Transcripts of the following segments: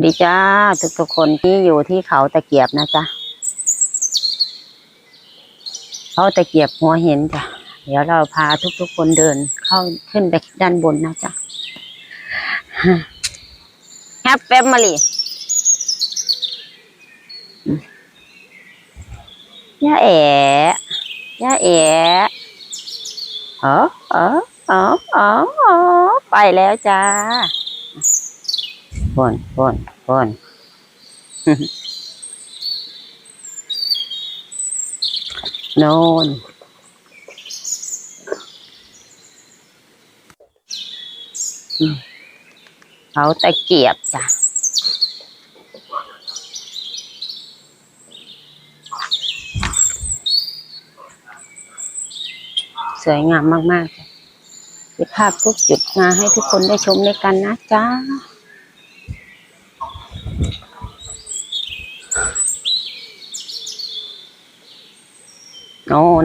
ดีจ้าทุกทุกๆคนที่อยู่ที่เขาตะเกียบนะจ๊ะเขาตะเกียบหัวเห็นจ้ะเดี๋ยวเราพาทุกทุกๆคนเดิน เข้าขึ้นไปด้านบนนะจ๊ะแฮปปี้มาลีย่าแอ๋ย่าแอ๋เออเออเออเออเออไปแล้วจ้า ฝนฝนฝนโน่นอืมเขาตะเกียบจ้ะสวยงามมากๆจะเก็บภาพทุกจุดมาให้ทุกคนได้ชมด้วยกันนะจ้า โน่น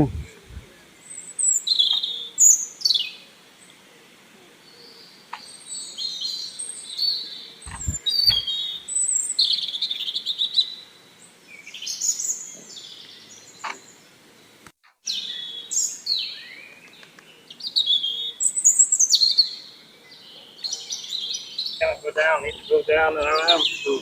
Yeah, go down. Need to go down and around. Ooh.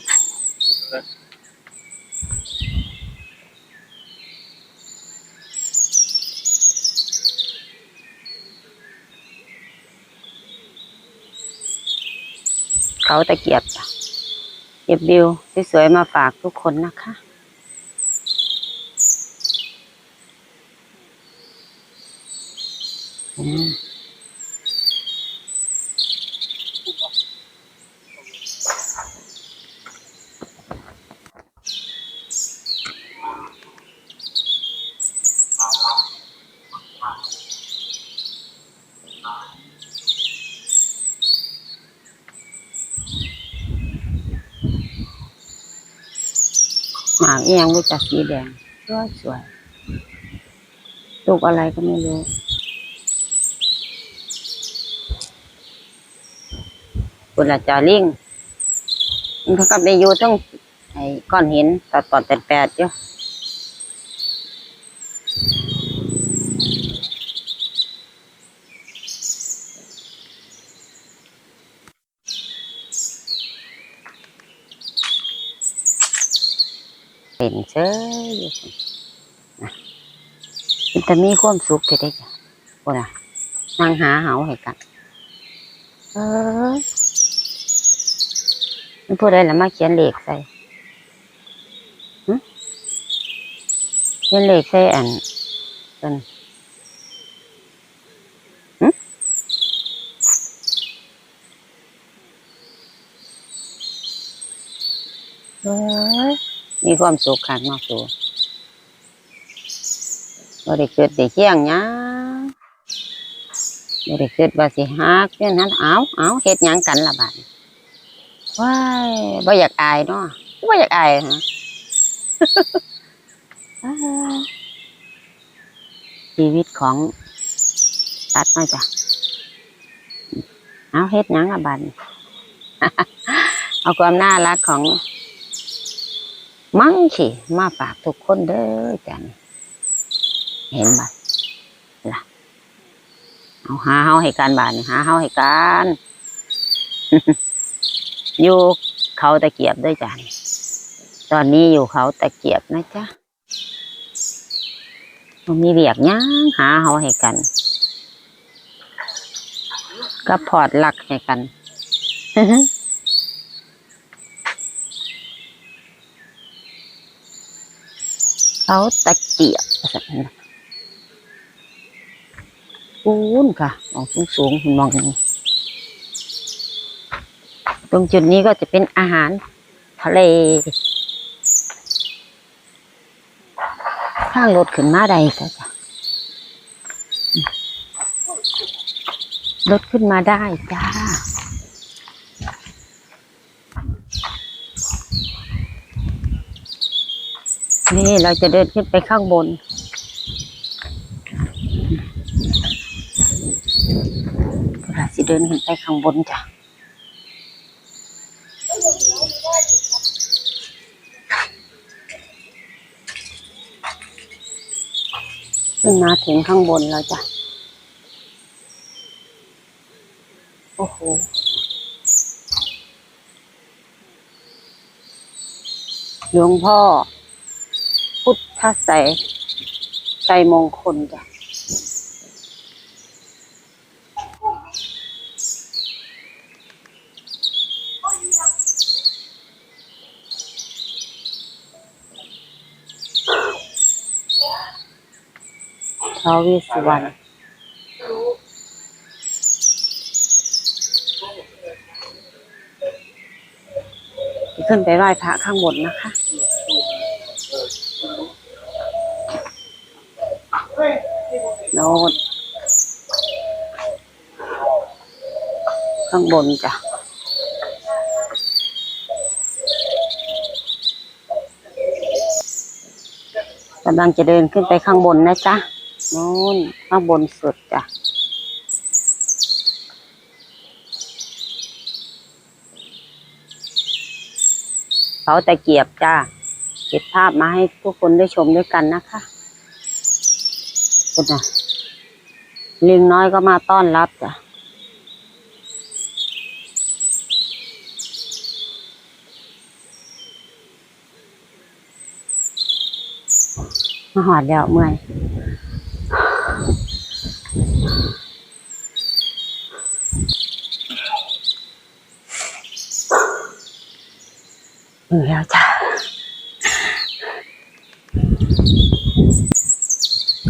เขาตะเกียบเก็บวิวสวยๆมาฝากทุกคนนะคะ อืมากเอียงวิจักสีแดงสวยสวยๆลูกอะไรก็ไม่รู้คุณละจาลิงมันก็ไปอยู่ทั้งไอ้ก้อนหินตอดตอดแปดแปดๆอยู่ เป็นเชยอยู่ซั่นะมันจะมีความสุขแค่ได้จ้ะคุณน่ะนั่งหาเหาให้กัน เออมันพูดอะไรล่ะมาเขียนเลขใส่เขียนเลขใส่อันต้นเอ้ย มีความสุขขันมากสูบ่ได้เกิดได้เที่ยงหยังบ่ได้เกิดว่าสิฮักเนี่ยนั้นเอาเอาเฮ็ดหยังกันละบาดนี้ว้ายบ่อยากอายเนาะบ่อยากอายฮะชีวิตของตัดมาจ้ะเอาเฮ็ดหยังอะบาดนี้เอาความน่ารักของ มังสิมาฝากทุกคนเด้อจ้ะนี่เห็นบ่ล่ะเอาหาเฮาให้การบานหาเฮาให้การอยู่เขาตะเกียบด้วยจ้ะนี่ตอนนี้อยู่เขาตะเกียบนะจ๊ะมันมีเบียกหยังหาเฮาให้กันก็พอดหลักให้กัน เขาตะเกียบว่าซั่นน่ะปูนค่ะมองสูงสูงๆมองนี่ตรงจุดนี้ก็จะเป็นอาหารทะเลข้างรถขึ้นมาใดก็จะรถขึ้นมาได้จ้า นี่เราจะเดินขึ้นไปข้างบน เราจะเดินขึ้นไปข้างบนจ้ะขึ้นมาถึงข้างบนแล้วจ้ะ โอ้โหหลวงพ่อ พุทธใสยชัยมงคลจ้ะท้าวเวสสุวรรณขึ้นไปไหว้พระข้างบนนะคะ น่นข้างบนจ้ะกำลังจะเดินขึ้นไปข้างบนนะจ๊ะโน่นข้างบนสุดจ้ะเขาตะเกียบจ้าเก็บภาพมาให้ทุกคนได้ชมด้วยกันนะคะคุณน่ะ ลิงน้อยก็มาต้อนรับจ้ะมาหอดแล้วเมื่อยเหนื่อยแล้วจ้ะ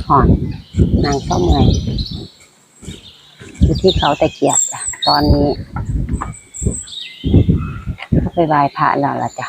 หอนนางก็เมื่อยอยู่ที่เขาตะเกียบจ้ะตอนนี้ก็ไปไหว้พระแล้วละจ้ะ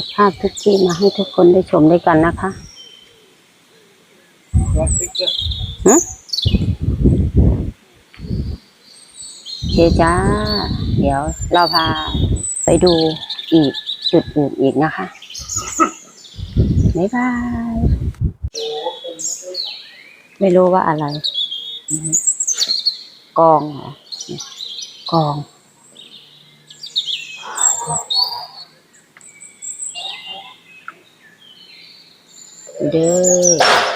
ก็บภาพทุกที่มาให้ทุกคนได้ชมด้วยกันนะคะ Plastic, yeah. ฮะโอเคจ้า เดี๋ยวเราพาไปดูอีกจุดอื่นอีกนะคะ บ๊ายบาย ไม่รู้ว่าอะไรอืมกองเหรอกอง เด้อ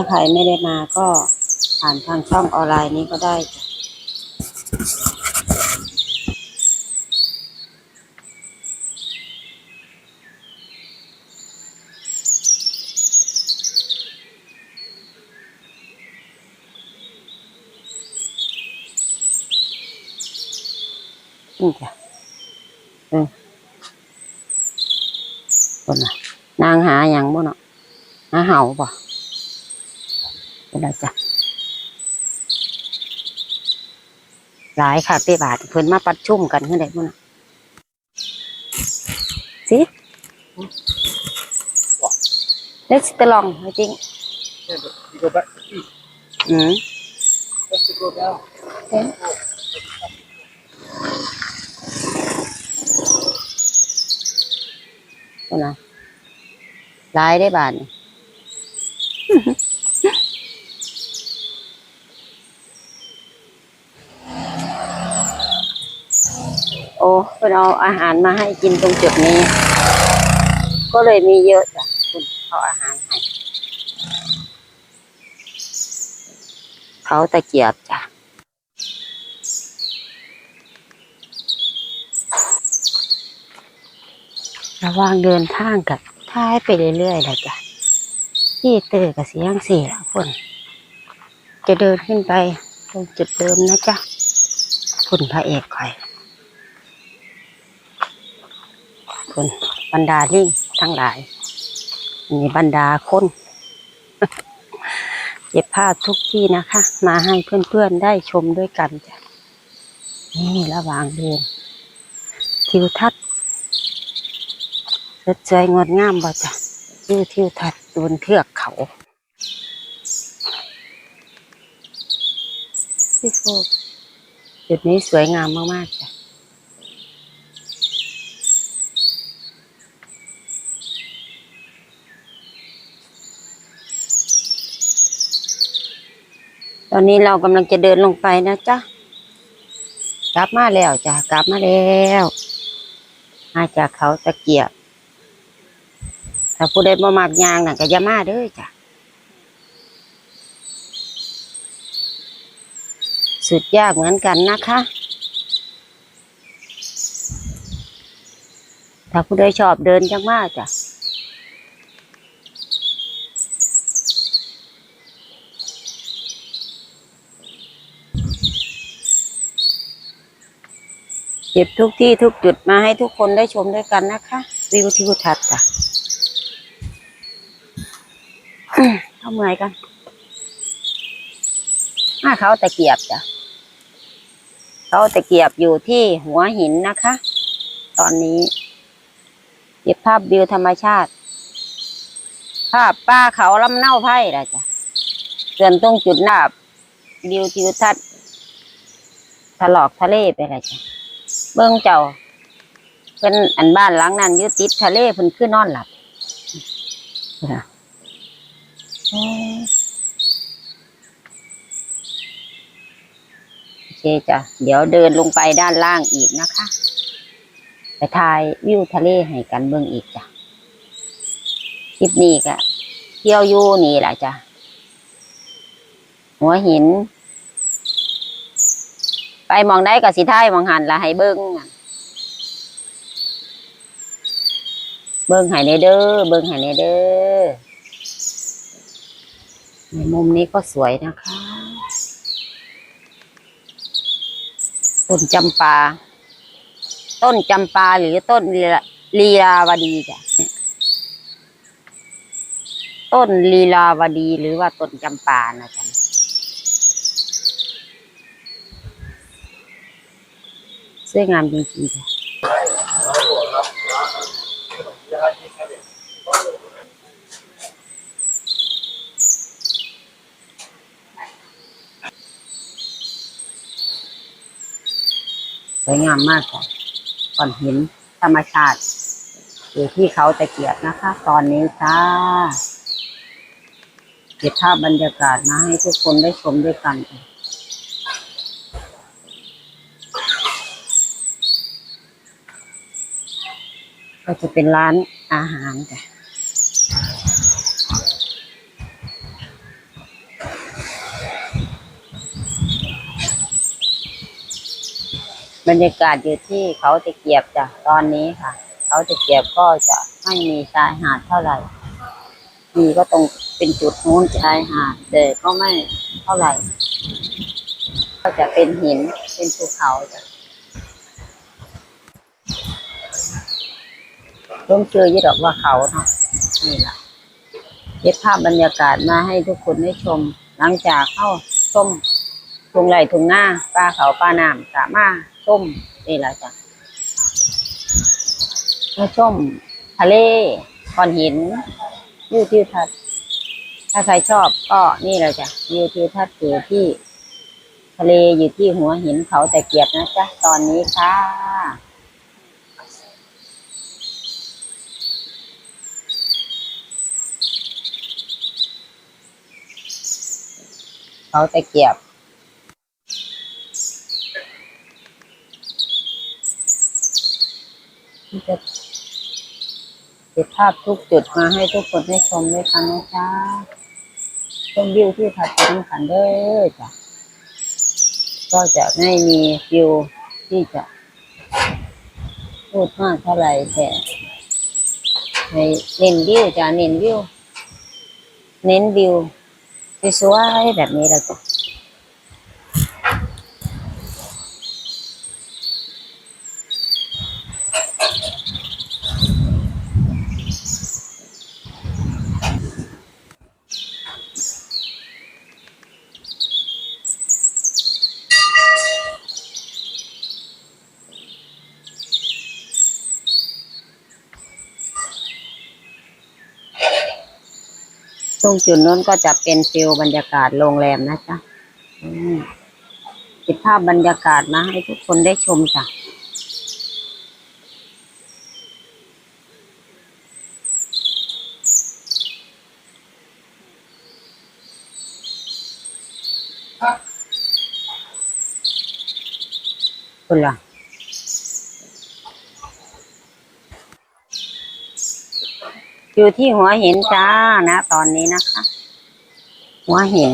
าใครไม่ได้มาก็ผ่านทางช่องออนไลน์นี้ก็ได้จ้ะนี่จ้ะเอืมคนน่ะนางหาอย่างบ่เนาะหาเห่าป่ นี่แหลจ้ะหลายค่ะเปีบาทเพื่อนมาปัดชุ่มกันขึ้นได้พุ่นสิเล็กสตลองจริงอืม Let's go down. Okay. Hold on. Lại đấy bạn ไรหลายได้บาทนี่ โอ้เพิ่นเอาอาหารมาให้กินตรงจุดนี้ ก็เลยมีเยอะจ้ะคุณเอาอาหารให้เขาตะเกียบจ้ะระว่างเดินทางกับท้ายไปเรื่อยๆแหละจ้ะที่เตอกับเสียงสี่ละคน จะเดินขึ้นไปตรงจุดเดิมนะจ๊ะคุณพระเอกคอย คุณบรรดาลิงทั้งหลายมีบรรดาคนเก็บภาพทุกที่นะคะ มาให้เพื่อนๆได้ชมด้วยกันจ้ะนี่ระหว่างเดินทิวทัศน์สดสวยงดงามบ่จ้ะวิวทิวทัศน์บนเทือกเขาพี่โฟกจุดนี้สวยงามมากๆจ้ะ ตอนนี้เรากำลังจะเดินลงไปนะจ๊ะ กลับมาแล้วจ้ะ กลับมาแล้ว มาจากเขาตะเกียบ ถ้าผู้ใดบ่มักยางน่ะก็อย่ามาเด้อจ้ะ สุดยากเหมือนกันนะคะ ถ้าผู้ใดชอบเดินจังมากจ้ะ ก็บทุกที่ทุกจุดมาให้ทุกคนได้ชมด้วยกันนะคะ วิวทิวทัศน์จ้ะเข้าเมื่อยกันมาเขาตะเกียบจ้ะเขาตะเกียบอยู่ที่หัวหินนะคะ ตอนนี้ เก็บภาพวิวธรรมชาติ ภาพป้าเขาลำเน่าไพ่ละจ้ะส่วนตรงจุดหน้าวิวทิวทัศน์ถลอกทะเลไปเลยจ้ะ เบิ่งเจ้าเป็นอันบ้านหลังนั้นยึดติดทะเลเพิ่นคือนอนหลับโอเคจ้ะเดี๋ยวเดินลงไปด้านล่างอีกนะคะ ไปถ่ายวิวทะเลให้กันเบิ่งอีกจ้ะคลิปนี้ก็เที่ยวอยู่นี่แหละจ้ะหัวหิน ไปมองได้กับสิท้ายมองหันละให้เบิ้งอะเบิ้งให้ในเด้อเบิ้งให้ในเด้อในมุมนี้ก็สวยนะคะต้นจำปา ต้นจำปาหรือต้นลีลาลีลาวดีจ้ะต้นลีลาวดีหรือว่าต้นจำปานะจ๊ะ สวยงามจริงๆค่ะสวยงามมากค่ะก่อนหินธรรมชาติอยู่ที่เขาตะเกียบนะคะ ตอนนี้ค่ะเก็บภาพบรรยากาศมาให้ทุกคนได้ชมด้วยกันค่ะ ก็จะเป็นร้านอาหารจ้ะบรรยากาศอยู่ที่เขาตะเกียบจ้ะตอนนี้ค่ะ เขาตะเกียบก็จะไม่มีชายหาดเท่าไหร่ มีก็ตรงเป็นจุดนู้นชายหาดแต่ก็ไม่เท่าไหร่ ก็จะเป็นหินเป็นภูเขาจ้ะ ร่มเชยยี่ดอกว่าเขาเนาะนี่แหละเก็บภาพบรรยากาศมาให้ทุกคนได้ชม หลังจากเข้าชมทุ่งไร่ทุ่งนาปลาเขาปลาน้ำสามารถชมนี่แหละจ้ะมาชมทะเลก้อนหินวิวทิวทัศน์ถ้าใครชอบก็นี่แหละจ้ะวิวทิวทัศน์อยู่ที่ทะเลอยู่ที่หัวหินเขาแต่เกียบนะจ๊ะตอนนี้ค่ะ เขาตะเกียบที่จะเก็บภาพทุกจุดมาให้ทุกคนได้ชมด้วยกันนะจ๊ะชมวิวที่ถัดไปด้วยกันเด้อจ้ะก็จะไม่มีฟิวที่จะพูดมากเท่าไหร่แต่ให้เน้นวิวจ้ะเน้นวิว เน้นวิว สวยๆแบบนี้แล้วก็ต งจุดนู้นก็จะเป็นฟิลบรรยากาศโรงแรมนะจ๊ะติดภาพบรรยากาศมาให้ทุกคนได้ชมจ้ะคุณล่ะ อยู่ที่หัวหินจ้านะ ตอนนี้นะคะ หัวหิน